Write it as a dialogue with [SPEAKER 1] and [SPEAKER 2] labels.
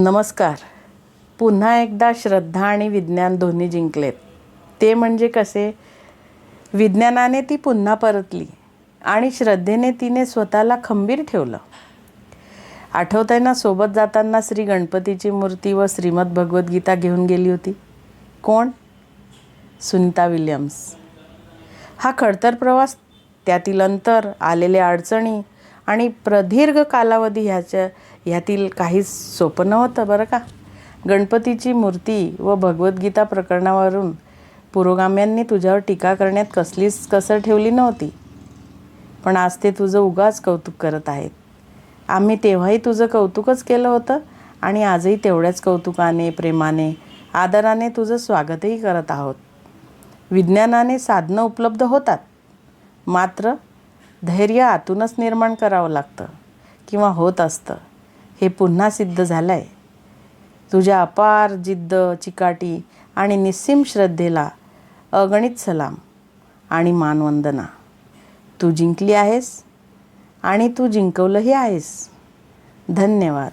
[SPEAKER 1] नमस्कार. पुन्हा एकदा श्रद्धा आणि विज्ञान दोन्ही जिंकलेत. ते म्हणजे कसे? विज्ञानाने ती पुन्हा परतली आणि श्रद्धेने तिने स्वतःला खंबीर ठेवलं. आठवत आहे ना सोबत जाताना श्री गणपतीची मूर्ती व श्रीमद भगवद्गीता घेऊन गेली होती? कोण? सुनीता विल्यम्स. हा खडतर प्रवास त्यातील अंतर आलेल्या अडचणी आणि प्रदीर्घ कालावधी ह्याच्या ह्यातील काही सोपं नव्हतं बरं का? गणपतीची मूर्ती व भगवद्गीता प्रकरणावरून पुरोगाम्यांनी तुझ्यावर टीका करण्यात कसलीच कसर ठेवली नव्हती. पण आज ते तुझं उगाच कौतुक करत आहेत. आम्ही तेव्हाही तुझं कौतुकच केलं होतं आणि आजही तेवढ्याच कौतुकाने प्रेमाने आदराने तुझं स्वागतही करत आहोत. विज्ञानाने साधनं उपलब्ध होतात. मात्र धैर्य आतूनच निर्माण करावं लागतं किंवा होत असतं. हे पुन्हा सिद्ध झालं आहे तुझ्या अपार जिद्द चिकाटी आणि निस्सीम श्रद्धेला अगणित सलाम आणि मानवंदना. तू जिंकली आहेस आणि तू जिंकवलंही आहेस. धन्यवाद.